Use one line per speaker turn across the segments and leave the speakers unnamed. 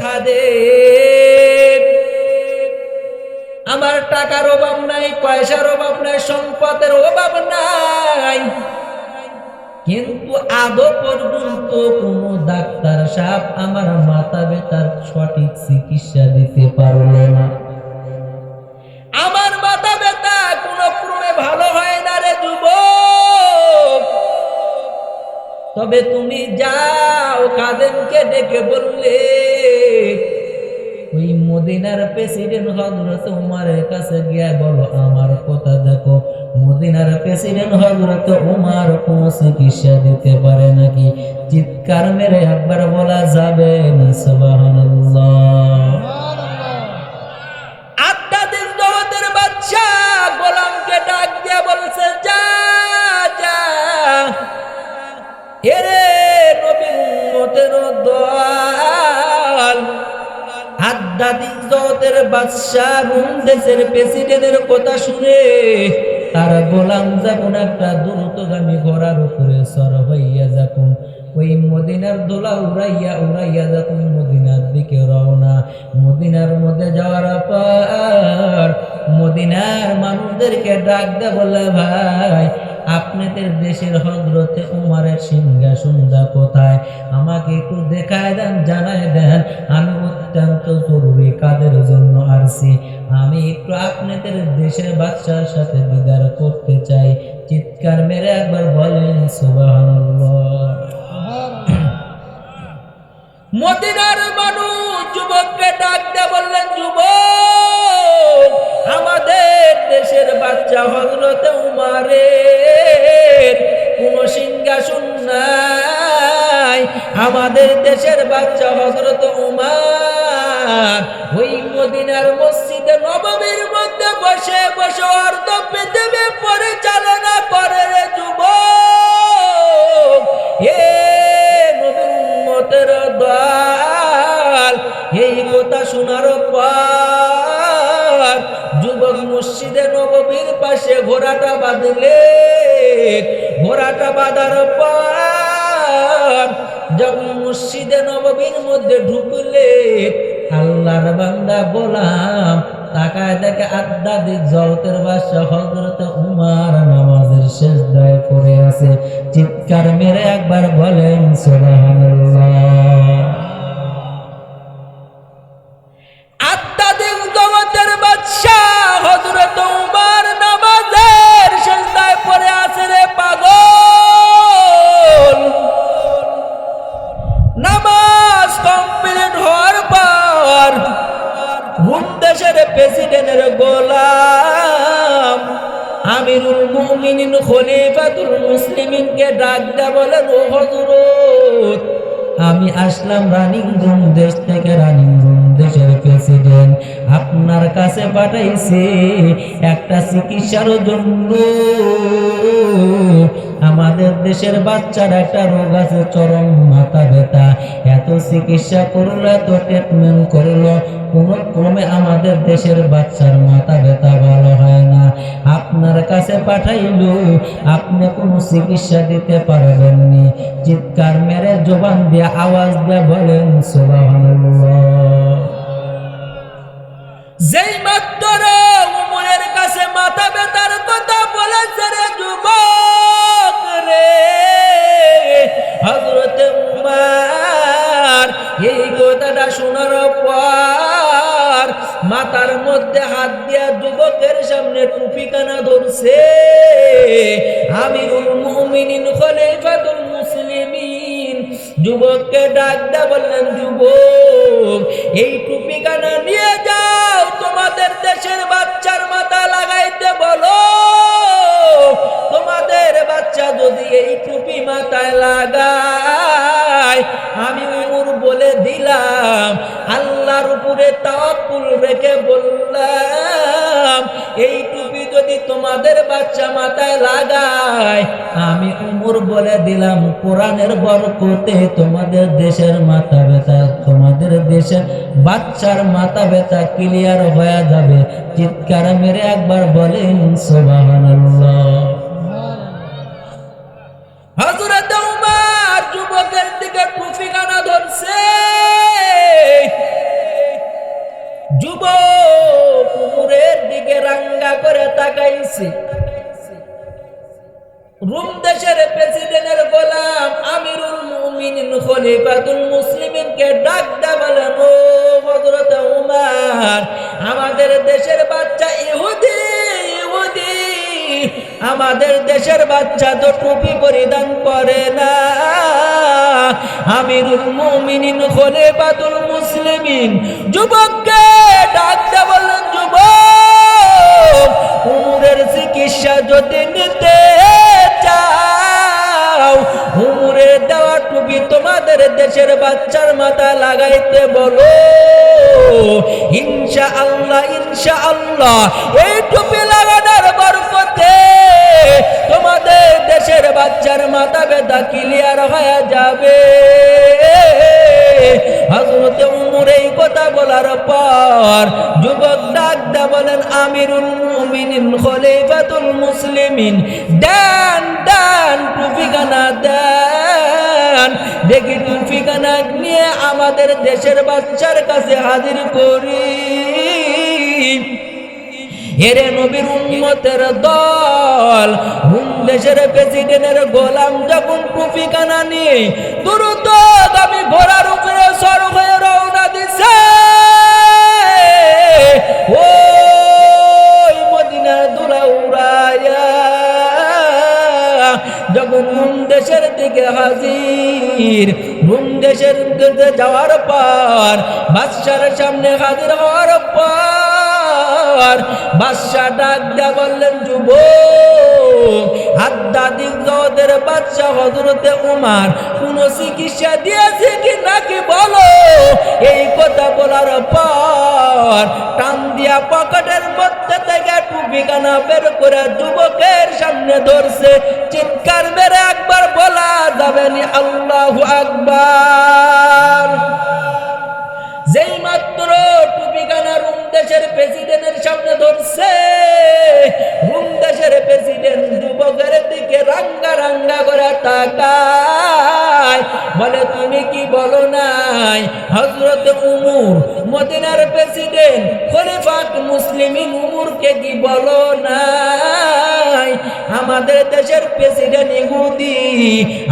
খাদে আমার টাকার অভাব নাই, পয়সার অভাব নাই, সম্পদের অভাব নাই। কিন্তু আদৌ পর্যন্ত কোনো ডাক্তার সাহেব আমার মাথা ব্যথার সঠিক চিকিৎসা দিতে পারল না। আমার মাথা ব্যথা কোনো ক্রমে ভালো হয় না রে যুবক। তবে তুমি যাও কাদেরকে ডেকে বললে। ওই মদিনার প্রেসিডেন্ট হজরত উমারের কাছে গিয়া বলো, আমার কথা দেখো, মদিনার প্রেসিডেন্ট হজরত উমার কোন চিকিৎসা দিতে পারে নাকি? চিৎকার মেরে একবার বলা যাবে না, সুবহানাল্লাহ। বাদশাহ দেশের প্রেসিডেন্টের কথা শুনে তার গোলাম যখন একটা দ্রুতগামী ঘোড়ার উপরে সর হইয়া যখন ওই মদিনার দোলা উড়াইয়া উড়াইয়া যখন মদিনার দিকে রওনা। মদিনার মধ্যে যাওয়ার পর মদিনার মানুষদেরকে ডাক দে বলে, ভাই আপনাদের দেশের হজরতে উমারের সিংহাসনটা কোথায়? আমাকে একটু দেখায় দেন, জানায় দেন। আমি অত্যন্ত জরুরি কাদের জন্য আসছি আমি একটু আপনাদের দেশের বাচ্চার সাথে দিদার করতে চাই। চিৎকার মেরে একবার বলেন, সুবহানাল্লাহ। ঘোড়াটা পান। যখন মসজিদে নবীর মধ্যে ঢুকলে আল্লাহর বান্দা বলাম, তাকায় দেখে আধ্যাত্মিক জগতের বাসা হজরত উমার নামাজের শেষ দায় করে আছে। চিৎকার মেরে একবার বলেন, সুবহানাল্লাহ। নামাজ কমপ্লিট হওয়ার পর রুম দেশের প্রেসিডেন্টের গোলাম আমিরুল মুমিনিন, খলিফাতুল মুসলিমিনকে ডাক দেয়া বলেন, ও হযরত আমি আসলাম রানিংগঞ্জ দেশ থেকে রানিংগঞ্জ দেশের প্রেসিডেন্ট। আপনার কাছে পাঠাইছে একটা চিকিৎসার জন্য। দেশের বাচ্চার একটা রোগ আছে, চরম মাথা ব্যথা। এত চিকিৎসা করল, এত ট্রিটমেন্ট করল, কোনো ক্রমে আমাদের দেশের বাচ্চার মাথা ব্যথা ভালো হয় না। আপনার কাছে পাঠাইলো, আপনি কোনো চিকিৎসা দিতে পারবেননি। চিৎকার মেরে জবান দিয়ে আওয়াজ দিয়ে বলেন যেই মাত্র উমরের কাছে মাথা ব্যথার কথা বলেছে রে যুবক। এই কথাটা শোনার পর মাথার মধ্যে হাত দিয়া যুবকের সামনে টুপি কানা ধরছে। আমিরুল মুমিনিন খলিফাতুল মুসলিমিন, যুবককে ডাক দা বললেন, যুবক আমি উমর বলে দিলাম, কোরআনের বরকতে তোমাদের দেশের মাথা ব্যথা, তোমাদের দেশের বাচ্চার মাথা ব্যথা ক্লিয়ার হয়ে যাবে। চিৎকার মেরে একবার বলেন, সুবহানাল্লাহ। যুবকের দিকে টুপি কানা ধরছে। যুবক উমরের দিকে রাঙ্গা করে তাকাইছে। রুম দেশের প্রেসিডেন্টের গোলাম আমিরুল মুমিনিন খলিফাতুল মুসলিমিনকে ডাক দা বলেন ও হযরত উমর, আমাদের দেশের বাচ্চা ইহুদি ইহুদি, আমাদের দেশের বাচ্চা তো টুপি পরিধান করে না। আমিরুল মুমিনিন খলিফাতুল মুসলিমিন, যুবককে ডাক দা বললেন যুবক, উমরের চিকিৎসা যদি নিতে চাও হুমুরে দেওয়া টুপি তোমাদের দেশের বাচ্চার মাথা লাগাইতে বলো। ইনশা আল্লাহ ইনশা আল্লাহ এই টুপি লাগানোর বরফতে তোমাদের দেশের বাচ্চার মাথা বেদা ক্লিয়ার হয়ে যাবে। হজরতে উমর এই কথা বলার পর যুবক বলেন, আমিরুল মুমিনিন, খলিফাতুল মুসলিমিন, দেন দেন, টুপিখানা দেখি টুপিখানা নিয়ে আমাদের দেশের বাচ্চার কাছে হাজির করি। এরে নবীর উম্মতের দল, হুম দেশের প্রেসিডেন্টের গোলাম যখন টুপি কানা নিয়ে দ্রুত দামি ঘোড়ার উপরে সর হয়ে রওনা দিছে। মদিনার দুলা যখন রুম দেশের দিকে হাজির রুম দেশের যাওয়ার পর, বাদশার সামনে হাজির হওয়ার পর বাদশাহ ডাক দিয়া বললেন যুব হজরতে উমার, কোন চিকিৎসা দিয়েছে কি নাকি বলো? এই কথা বলার পর টান দিয়া পকেটের মধ্যে থেকে টুপিকানা বের করে যুবকের সামনে ধরছে। চিৎকার বেড়ে একবার বলা যাবে আল্লাহু আকবার। যেই মাত্র টুপিখানা দেশের প্রেসিডেন্টের সামনে ধরছে। হুম দেশের প্রেসিডেন্ট যুবকের দিকে রাঙ্গা রাঙ্গা করে তাকায়। বলে, তুমি কি বলো নাই? হজরত উমর, মদিনার প্রেসিডেন্ট, খলিফাত মুসলিম উমরকে কি বলো নাই? আমাদের দেশের প্রেসিডেন্ট ইহুদি,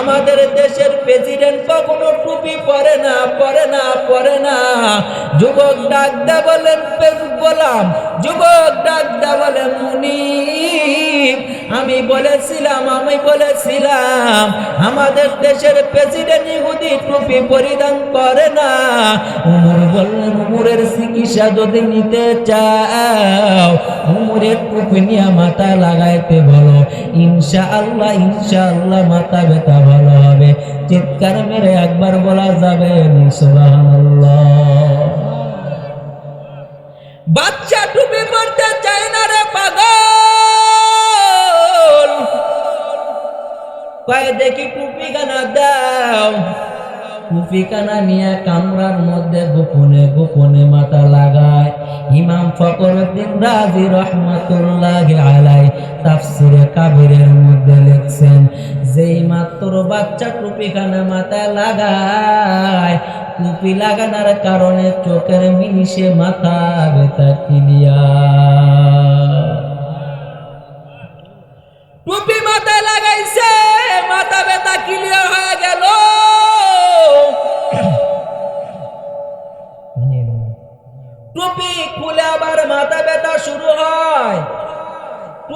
আমাদের দেশের প্রেসিডেন্ট কখনো টুপি পরে না পরে না পরে না। যুবক ডাক বলেন বলাম যুবক ডাক দা বলে মুনি আমি বলেছিলাম আমি বলেছিলাম, আমাদের দেশের প্রেসিডেন্ট ইহুদি টুপি পরিধান করে না। উমর বললেন, উমরের চিকিৎসা যদি নিতে চাও, উমরের টুপি নিয়ে মাথা লাগাইতে বলো। ইনশা আল্লাহ ইনশা আল্লাহ মাথা ব্যথা ভালো হবে। চিৎকার মেরে একবার বলা যাবে সুবহানাল্লাহ। বাচ্চা টুপি পড়তে চায় না রে পাগল। দেখি টুপি গানা দাও। টুপি কানা নিয়ে কামরার মধ্যে গোপনে গোপনে মাথা লাগায়। ইমাম ফকরুদ্দিন রাজি রহমাতুল্লাহ আলাই তাফসিরে কাবিরের মধ্যে লিখছেন, যেই মাত্র বাচ্চা টুপি খানা মাথায় লাগায় টুপি লাগানোর কারণে চোখের মিনিশে মাথা ব্যথা ক্লিয়ার। টুপি মাথায় লাগাইছে, মাথা ব্যথা ক্লিয়ার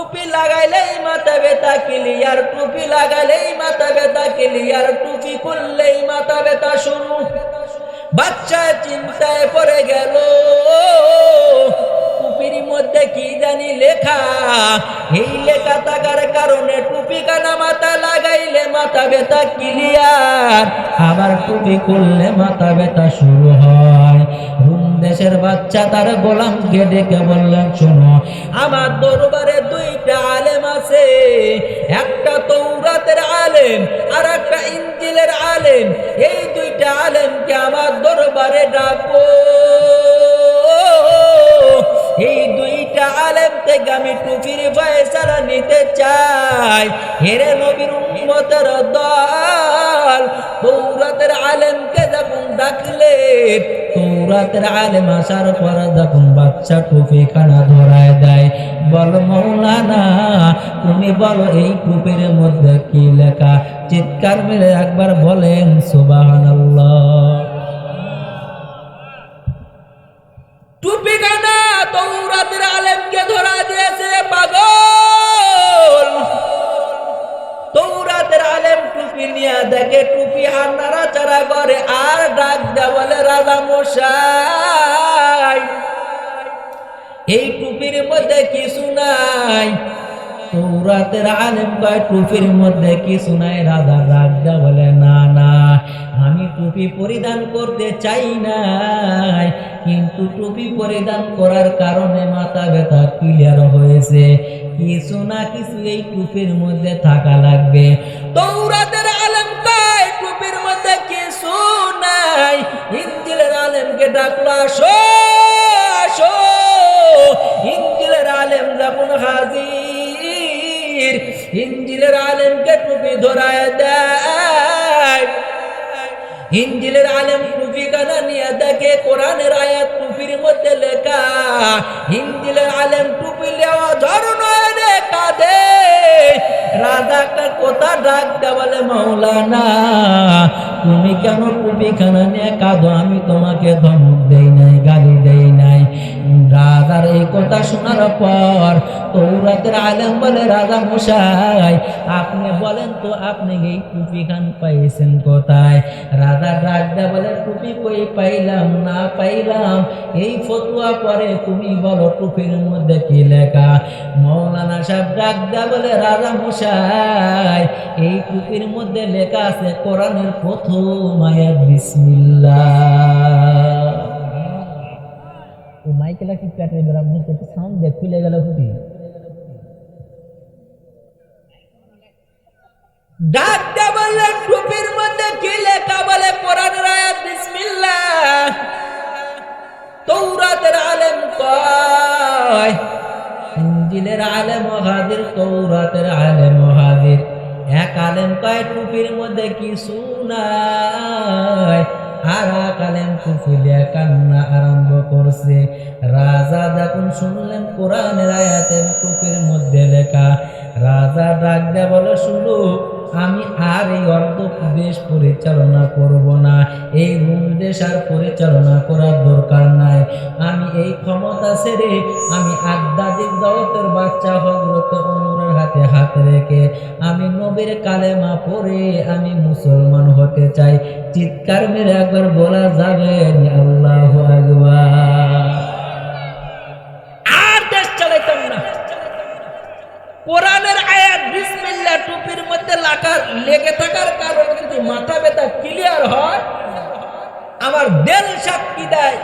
টুপি লাগাইলেই মাথা ব্যথা ক্লিয়ার টুপি লাগাইলেই মাথা ব্যথা ক্লিয়ার টুপি খুললেই মাথা ব্যথা শুরু। বাচ্চা চিন্তায় পড়ে গেল, টুপির মধ্যে কি জানি লেখা? এই লেখা থাকার কারণে টুপি কানা মাথা লাগাইলে মাথা আবার টুপি খুললে মাথা ব্যথা শুরু হয়। দেশের বাচ্চা তার গোলামকে ডেকে বললেন, শোনো, আমার দরবারে আলেম আর একটা ইঞ্জিলের আলেম, এই দুইটা আলেমকে আমার দরবারে ডাকো। এই দুইটা আলেম থেকে আমি টুপির ফয়সালা নিতে চাই। হেরে নবীর উম্মতের দল তৌরাতের আলেমকে যখন ডাকলে তৌরাত আলে মাসার পর যখন বাচ্চা টুপি খানা ধরায় দেয়, বল মৌলানা, তুমি বলো এই টুপির মধ্যে কি লেখা? চিৎকার মেরে একবার বলেন, সুবহানাল্লাহ। নাই। তৌরাতের আলেম কয়, টুপির মধ্যে কিছু নাই রাজা ডাক বলে, না না, আমি টুপি পরিধান করতে চাই নাই। কিন্তু টুপি পরিধান করার কারণে মাথা ব্যথা ক্লিয়ার হয়েছে। কিছু না কিছু এই টুপির মধ্যে থাকা লাগবে। তৌরাতের আলেম কয়, টুপির মধ্যে কিছু নাই। ইঞ্জিলের আলেমকে ডাকলো, আসো। হাজির আলেমকে টুপি ধরায় দেয়। ইঞ্জিলের আলেম টুপি গানা নিয়ে দেখে কোরআনের আয়াত টুপির মধ্যে লেখা ইঞ্জিলের আলেম টুপি লেওয়া ঝরনয় কাঁদে। রাজা কোথা ডাক বলে মাওলানা? তুমি কেন টুপি খানা নিয়ে কাঁদো? আমি তোমাকে ধমক দেই নাই, গালি দেই নাই। রাজার এই কথা শোনার পর তৌরাতের আলেম বলে, রাজা মশাই, আপনি বলেন তো, আপনি এই টুপি খান পাইছেন কোথায়? রাজার রাজা বলে, টুপি কই পাইলাম, না পাইলাম? এই ফতুয়া পরে তুমি বলো, টুপির মধ্যে কি লেখা? মৌলানা সাহেব ডাক দে বলে, রাজা মশাই, এই টুপির মধ্যে লেখা আছে, কোরআনের প্রথম আয়াত, বিসমিল্লাহ। ও মাইকেলা কি প্যাটে বেড়া বুঝতে সাউন্ড দেখ খুলে গেল বললে টুপির মধ্যে কি বলে? কোরআনের আয়াত বিসমিল্লাহ। তৌরাতের আলেম কয়? ইঞ্জিলের আলেম হাজির তৌরাতের আলেম হাজির। এক আলেম কয়, টুপির মধ্যে কিছু নাই আর কালেম দিয়ে কান্না আরম্ভ করছে। রাজা দেখুন, শুনলেন কোরআনের আয়াতের কুকির মধ্যে লেখা। রাজা ডাক দেয়া বলে, শুনু আমি আর এই অর্ধ দেশ পরিচালনা করব না। এই রুম দেশ আর পরিচালনা করার দরকার নাই। আমি এই ক্ষমতা ছেড়ে আমি আধ্যাত্মিক জগতের বাচ্চা হজরত অমরের হাতে হাত রেখে আমি নবীর কালেমা পড়ে আমি মুসলমান হতে চাই। চিৎকার মেরে একবার বলা যাবে আল্লাহ আকবার। কোরআনের আয়াত বিসমিল্লাহ টুপির মধ্যে লাগার লেগে থাকার কারণে যদি মাথা ব্যথা ক্লিয়ার হয় আমার দেল সাক্ষী দেয়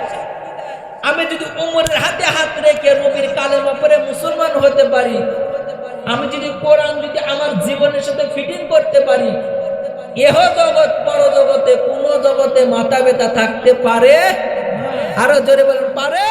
আমি যদি উমরের হাতে হাত রেখে নবীর কালেমা পরে মুসলমান হতে পারি। আমি যদি কোরআন যদি আমার জীবনের সাথে ফিটিং করতে পারি, এহ জগৎ পর জগতে কোন জগতে মাথা ব্যথা থাকতে পারে? আরও জোরে বলেন, পারে?